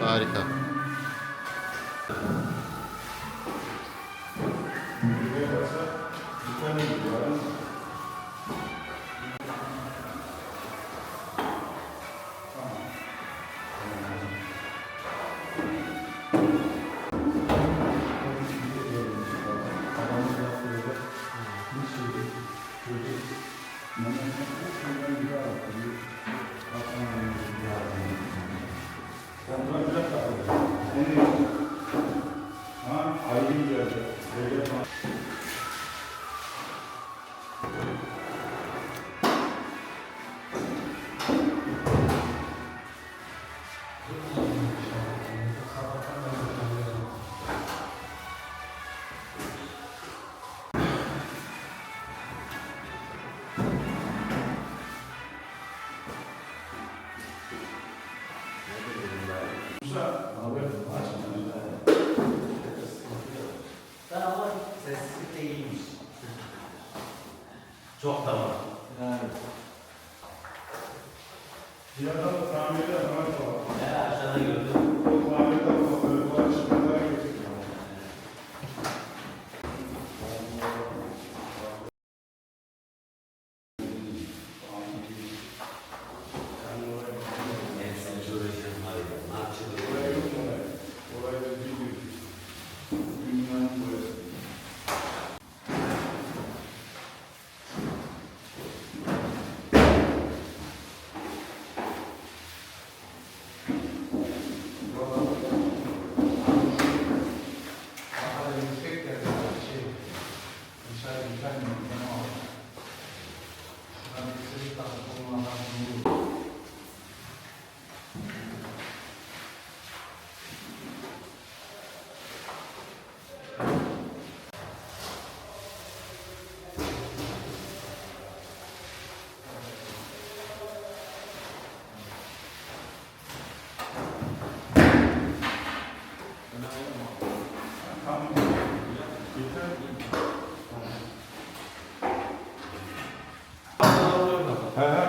Harika. Ben Çok da var. Yani. Ben aşağıda gördüm.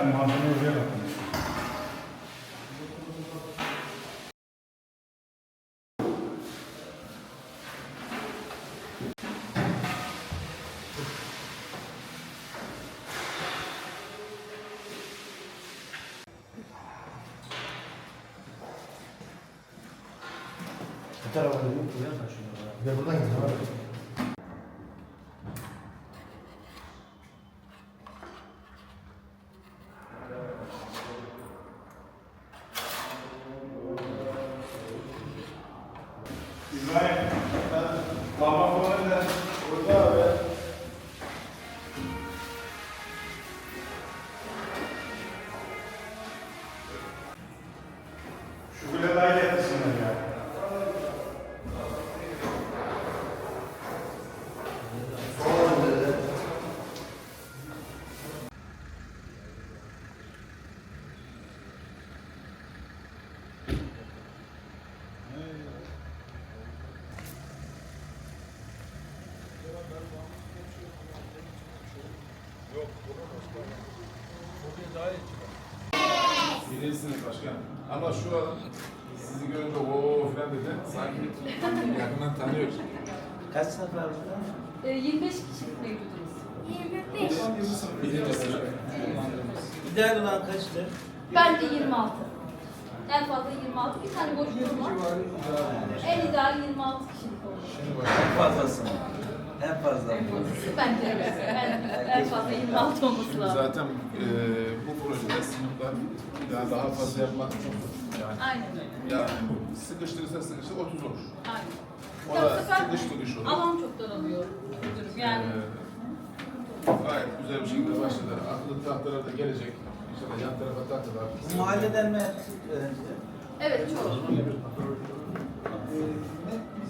약간 마음을 올려놨고 따라가지고 보면 나중에 내가 그냥 이상하다. Bilirsiniz başkan. Ama şu an sizi görünce o falan dedi. Sanki yakından tanıyoruz. Kaç sınıf var burada? Ee, 25 kişilik mevcudumuz. Birinci sınıf. İdeal olan kaçtır? Bence 26. En fazla 26. Bir tane boşluğum var. En ideal 26 kişilik olur. Şimdi En başkan. fazlası. En fazla. Bence evet. En, en fazla 26 olması lazım. Zaten e, bu projede sınıflar daha, daha fazla yapmak çok. Yani, Aynen öyle. yani sıkıştırırsa sıkıştır 30 olur. Aynen. O da sıkış tıkış olur. Alan çok daralıyor. Yani Ee, gayet güzel bir şekilde başladı. Akıllı tahtalar da gelecek. İnşallah yan tarafa tahtalar. Bu mahalleden mi öğrenciler? evet çok. Otursun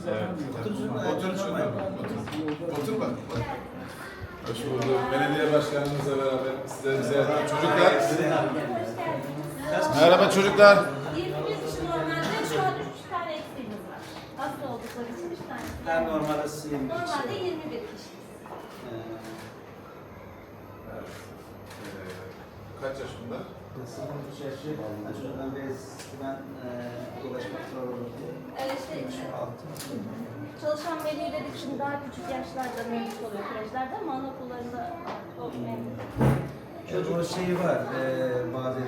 Otur şurada bak. Otur. Otur bak. bak. Hoş bulduk. Belediye başkanımızla beraber size bize çocuklar. Merhaba çocuklar. 21 kişi normalde şu an 3 tane eksiğimiz var. Hasta oldukları için 3 tane. Ben normalde sıyım. Normalde 21 kişi. Kaç yaş bunlar? Sınıf üç yaşı, şuradan ben ulaşmak zor altı. çalışan veliler için daha küçük yaşlarda mevcut oluyor kreşlerde ama anaokullarında o mevcut. O şeyi var, e, bazı